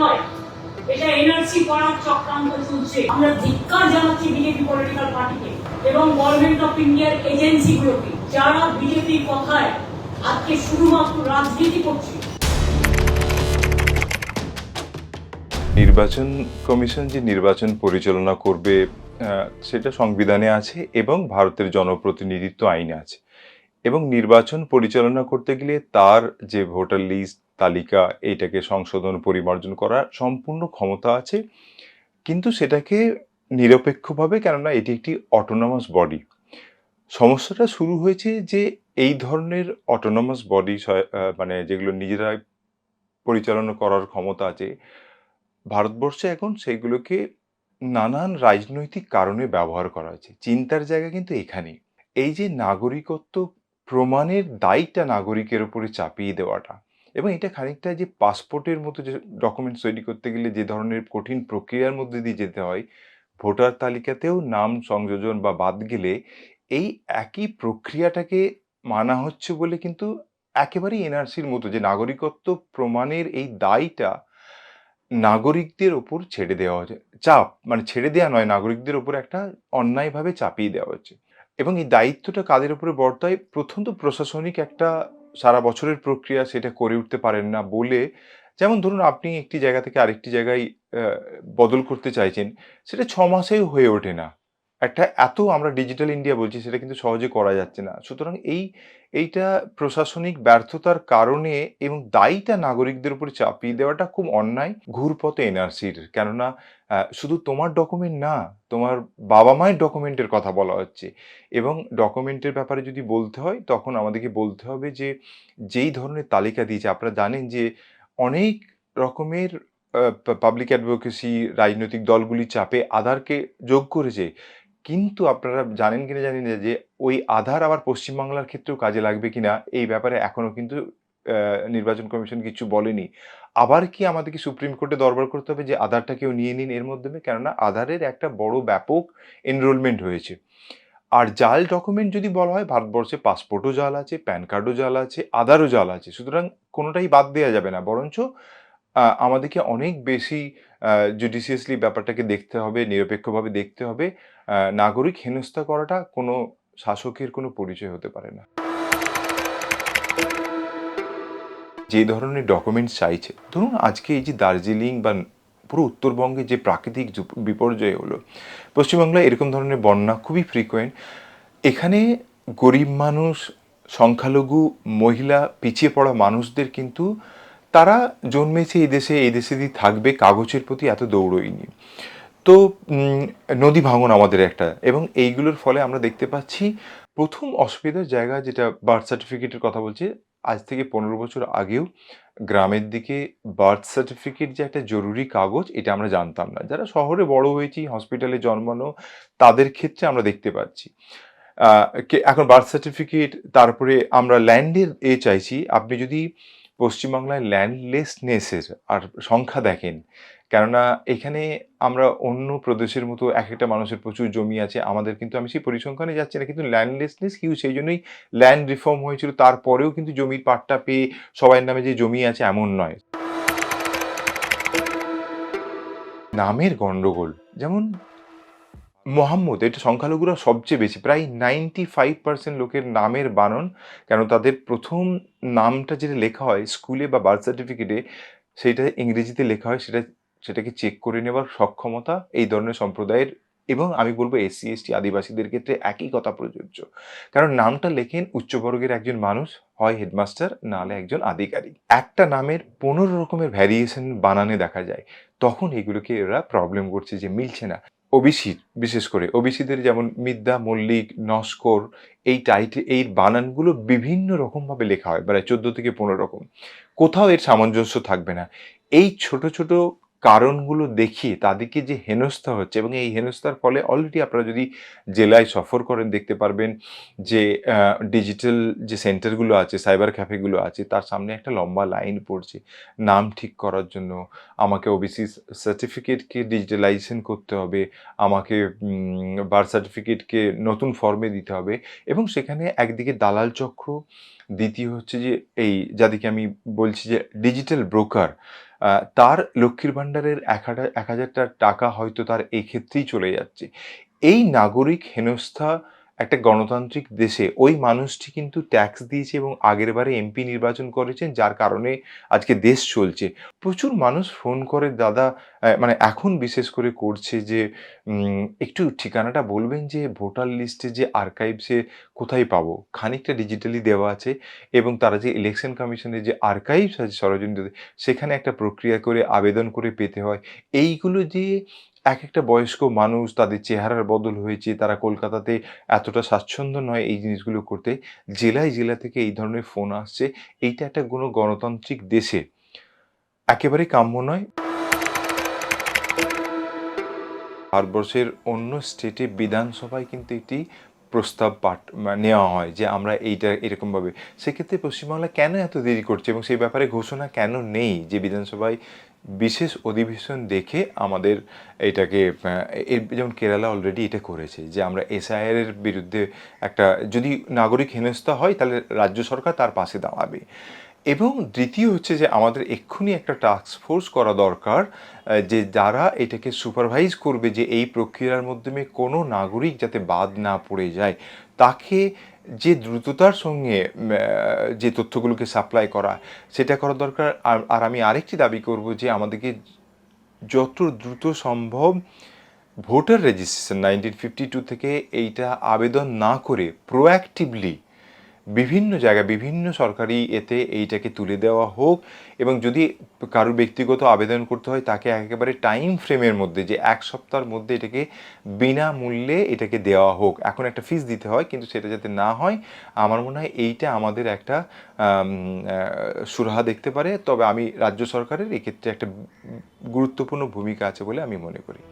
নয়। এটা এনআরসি করার চক্রান্ত চলছে। আমরা ধিক্কার জানাচ্ছি বিজেপি পলিটিক্যাল পার্টিকে এবং গভর্নমেন্ট অফ ইন্ডিয়ার এজেন্সিগুলোকে যারা বিজেপির কথায় আজকে শুধুমাত্র রাজনীতি করছে। নির্বাচন কমিশন যে নির্বাচন পরিচালনা করবে সেটা সংবিধানে আছে এবং ভারতের জনপ্রতিনিধিত্ব আইনে আছে। এবং নির্বাচন পরিচালনা করতে গেলে তার যে ভোটার লিস্ট তালিকা এইটাকে সংশোধন পরিমার্জন করার সম্পূর্ণ ক্ষমতা আছে। কিন্তু সেটাকে নিরপেক্ষভাবে, কেননা এটি একটি অটোনমাস বডি সমস্যাটা শুরু হয়েছে যে এই ধরনের অটোনমাস বডি মানে যেগুলো নিজেরাই পরিচালনা করার ক্ষমতা আছে, ভারতবর্ষে এখন সেইগুলোকে নানান রাজনৈতিক কারণে ব্যবহার করা হয়েছে। চিন্তার জায়গা কিন্তু এখানেই। এই যে নাগরিকত্ব প্রমাণের দায়টা নাগরিকের উপরে চাপিয়ে দেওয়াটা এবং এটা খানিকটা যে পাসপোর্টের মতো যে ডকুমেন্টস তৈরি করতে গেলে যে ধরনের কঠিন প্রক্রিয়ার মধ্যে দিয়ে যেতে হয়, ভোটার তালিকাতেও নাম সংযোজন বা বাদ গেলে এই একই প্রক্রিয়াটাকে মানা হচ্ছে বলে কিন্তু একেবারেই এনআরসির মতো যে নাগরিকত্ব প্রমাণের এই দায়টা নাগরিকদের ওপর ছেড়ে দেওয়া হচ্ছে, চাপ মানে ছেড়ে দেওয়া নয়, নাগরিকদের ওপর একটা অন্যায়ভাবে চাপিয়ে দেওয়া হচ্ছে। এবং এই দায়িত্বটা কাদের উপরে বর্তায়? প্রথম তো প্রশাসনিক একটা সারা বছরের প্রক্রিয়া সেটা করে উঠতে পারেন না বলে, যেমন ধরুন আপনি একটি জায়গা থেকে আরেকটি জায়গায় বদল করতে চাইছেন, সেটা ছ মাসেও হয়ে ওঠে না। একটা এত আমরা ডিজিটাল ইন্ডিয়া বলছি, সেটা কিন্তু সহজে করা যাচ্ছে না। সুতরাং এই, এইটা প্রশাসনিক ব্যর্থতার কারণে এবং দায়ীটা নাগরিকদের উপর চাপিয়ে দেওয়াটা খুব অন্যায়, ঘুরপথে এনআরসির। কেননা শুধু তোমার ডকুমেন্ট না, তোমার বাবা মায়ের ডকুমেন্টের কথা বলা হচ্ছে। এবং ডকুমেন্টের ব্যাপারে যদি বলতে হয়, তখন আমাদেরকে বলতে হবে যে, যেই ধরনের তালিকা দিয়েছে, আপনারা জানেন যে, অনেক রকমের পাবলিক অ্যাডভোকেসি রাজনৈতিক দলগুলি চাপে আধারকে যোগ করেছে। কিন্তু আপনারা জানেন কিনা জানি না যে ওই আধার আবার পশ্চিমবাংলার ক্ষেত্রেও কাজে লাগবে কিনা, এই ব্যাপারে এখনও কিন্তু নির্বাচন কমিশন কিছু বলেনি। আবার কি আমাদেরকে সুপ্রিম কোর্টে দরবার করতে হবে যে আধারটা কেউ নিয়ে নিন এর মাধ্যমে? কেননা আধারের একটা বড় ব্যাপক এনরোলমেন্ট হয়েছে। আর জাল ডকুমেন্ট যদি বলা হয়, ভারতবর্ষে পাসপোর্টও জাল আছে প্যান কার্ডও জাল আছে, আধারও জাল আছে। সুতরাং কোনোটাই বাদ দেওয়া যাবে না। বরঞ্চ আমাদেরকে অনেক বেশি জুডিশিয়াসলি ব্যাপারটাকে দেখতে হবে, নিরপেক্ষভাবে দেখতে হবে। নাগরিক হেনস্থা করাটা কোনো শাসকের কোনো পরিচয় হতে পারে না। যে ধরনের ডকুমেন্টস চাইছে, ধরুন আজকে এই যে দার্জিলিং বা পুরো উত্তরবঙ্গে যে প্রাকৃতিক বিপর্যয় হলো, পশ্চিমবাংলায় এরকম ধরনের বন্যা খুবই ফ্রিকোয়েন্ট এখানে গরিব মানুষ, সংখ্যালঘু, মহিলা, পিছিয়ে পড়া মানুষদের কিন্তু তারা জন্মেছে এই দেশে এই দেশে দিয়ে থাকবে, কাগজের প্রতি এত দৌড়ইনি। তো নদী ভাঙন আমাদের একটা। এবং এইগুলোর ফলে আমরা দেখতে পাচ্ছি প্রথম অসুবিধার জায়গা যেটা বার্থ সার্টিফিকেটের কথা বলছি, আজ থেকে পনেরো বছর আগেও গ্রামের দিকে বার্থ সার্টিফিকেট যে একটা জরুরি কাগজ, এটা আমরা জানতাম না। যারা শহরে বড় হয়েছি, হসপিটালে জন্মানো, তাদের ক্ষেত্রে আমরা দেখতে পাচ্ছি। এখন বার্থ সার্টিফিকেট, তারপরে আমরা ল্যান্ডের এ চাইছি। আপনি যদি পশ্চিমবাংলায় ল্যান্ডলেসনেসের আর সংখ্যা দেখেন কেননা এখানে আমরা অন্য প্রদেশের মতো এক একটা মানুষের প্রচুর জমি আছে, আমাদের কিন্তু আমি সেই পরিসংখ্যানে যাচ্ছি না, কিন্তু ল্যান্ডলেসনেস হিউ সেই জন্যই ল্যান্ড রিফর্ম হয়েছিল, তারপরেও কিন্তু জমির পাট্টা পেয়ে সবার নামে যে জমি আছে এমন নয়। নামের গন্ডগোল, যেমন মোহাম্মদ, এটা সংখ্যালঘুরা সবচেয়ে বেশি, প্রায় নাইনটি ফাইভ পার্সেন্ট লোকের নামের বানন, কেন তাদের প্রথম নামটা যেটা লেখা হয়, স্কুলে বা বার্থ সার্টিফিকেটে সেটা ইংরেজিতে লেখা হয়, সেটা সেটাকে চেক করে নেওয়ার সক্ষমতা এই ধরনের সম্প্রদায়ের এবং আমি বলব এসসি, এসটি আদিবাসীদের ক্ষেত্রে একই কথা প্রযোজ্য। কারণ নামটা লেখেন উচ্চবর্গের একজন মানুষ, হয় হেডমাস্টার নাহলে একজন আধিকারিক। একটা নামের পনেরো রকমের ভ্যারিয়েশন বানানে দেখা যায়। তখন এগুলোকে এরা প্রবলেম করছে যে মিলছে না। ওবিসি বিশেষ করে ওবিসিদের যেমন মিদ্যা মল্লিক, নস্কর, এই টাইটে এই বানানগুলো বিভিন্ন রকমভাবে লেখা হয়, প্রায় চোদ্দ থেকে পনেরো রকম। কোথাও এর সামঞ্জস্য থাকবে না। এই ছোট ছোট কারণগুলো দেখিয়ে তাদেরকে যে হেনস্থা হচ্ছে এবং এই হেনস্থার ফলে অলরেডি আপনারা যদি জেলায় সফর করেন দেখতে পারবেন যে ডিজিটাল যে সেন্টারগুলো আছে সাইবার ক্যাফেগুলো আছে, তার সামনে একটা লম্বা লাইন পড়ছে। নাম ঠিক করার জন্য আমাকে ওবিসি সার্টিফিকেটকে ডিজিটালাইজেশন করতে হবে, আমাকে বার্থ সার্টিফিকেটকে নতুন ফর্মে দিতে হবে এবং সেখানে একদিকে দালাল চক্র, দ্বিতীয় হচ্ছে যে এই, যাদেরকে আমি বলছি যে ডিজিটাল ব্রোকার তার লক্ষ্মীর ভাণ্ডারের এক হাজার এক হাজারটা টাকা হয়তো তার এক্ষেত্রেই ক্ষেত্রেই চলে যাচ্ছে। এই নাগরিক হেনস্থা একটা গণতান্ত্রিক দেশে ওই মানুষটি কিন্তু ট্যাক্স দিয়েছে এবং আগের বারে এমপি নির্বাচন করেছেন, যার কারণে আজকে দেশ চলছে। প্রচুর মানুষ ফোন করে, দাদা মানে এখন বিশেষ করে করছে যে একটু ঠিকানাটা বলবেন যে, ভোটার লিস্টে যে আর্কাইভসে কোথায় পাবো? খানিকটা ডিজিটালি দেওয়া আছে এবং তারা যে ইলেকশন কমিশনের যে আর্কাইভস আছে সরোজিনী সেখানে একটা প্রক্রিয়া করে, আবেদন করে পেতে হয়। এইগুলো যে এক একটা বয়স্ক মানুষ তাদের চেহারার বদল হয়েছে, তারা কলকাতাতে এতটা স্বাচ্ছন্দ্য নয় এই জিনিসগুলো করতে। জেলায় জেলা থেকে এই ধরনের ফোন আসছে। এইটা একটা কোনো গণতান্ত্রিক দেশে একেবারে কাম্য নয়। ভারতবর্ষের অন্য স্টেটে বিধানসভায় কিন্তু একটি প্রস্তাব পাঠ নেওয়া হয় যে আমরা এইটা এরকমভাবে। সেক্ষেত্রে পশ্চিমবাংলা কেন এত দেরি করছে এবং সেই ব্যাপারে ঘোষণা কেন নেই যে বিধানসভায় বিশেষ অধিবেশন দেখে আমাদের এটাকে যেমন কেরালা অলরেডি এটা করেছে যে আমরা এসআইআর এর বিরুদ্ধে একটা, যদি নাগরিক হেনস্থা হয় তাহলে রাজ্য সরকার তার পাশে দাঁড়াবে। এবং দ্বিতীয় হচ্ছে যে আমাদের এক্ষুনি একটা টাস্ক ফোর্স করা দরকার যে যারা এটাকে সুপারভাইজ করবে যে এই প্রক্রিয়ার মাধ্যমে কোনো নাগরিক যাতে বাদ না পড়ে যায়, তাকে যে দ্রুততার সঙ্গে যে তথ্যগুলোকে সাপ্লাই করা, সেটা করা দরকার। আর আমি আরেকটি দাবি করব যে আমাদেরকে যত দ্রুত সম্ভব voter registration nineteen fifty two থেকে এইটা আবেদন না করে প্রোঅ্যাক্টিভলি বিভিন্ন জায়গায়, বিভিন্ন সরকারি এতে এইটাকে তুলে দেওয়া হোক এবং যদি কারও ব্যক্তিগত আবেদন করতে হয়, তাকে একেবারে টাইম ফ্রেমের মধ্যে, যে এক সপ্তাহের মধ্যে এটাকে বিনামূল্যে এটাকে দেওয়া হোক। এখন একটা ফিস দিতে হয়, কিন্তু সেটা যাতে না হয়, আমার মনে হয় এইটা আমাদের একটা সুরাহা দেখতে পারে। তবে আমি রাজ্য সরকারের এক্ষেত্রে একটা গুরুত্বপূর্ণ ভূমিকা আছে বলে আমি মনে করি।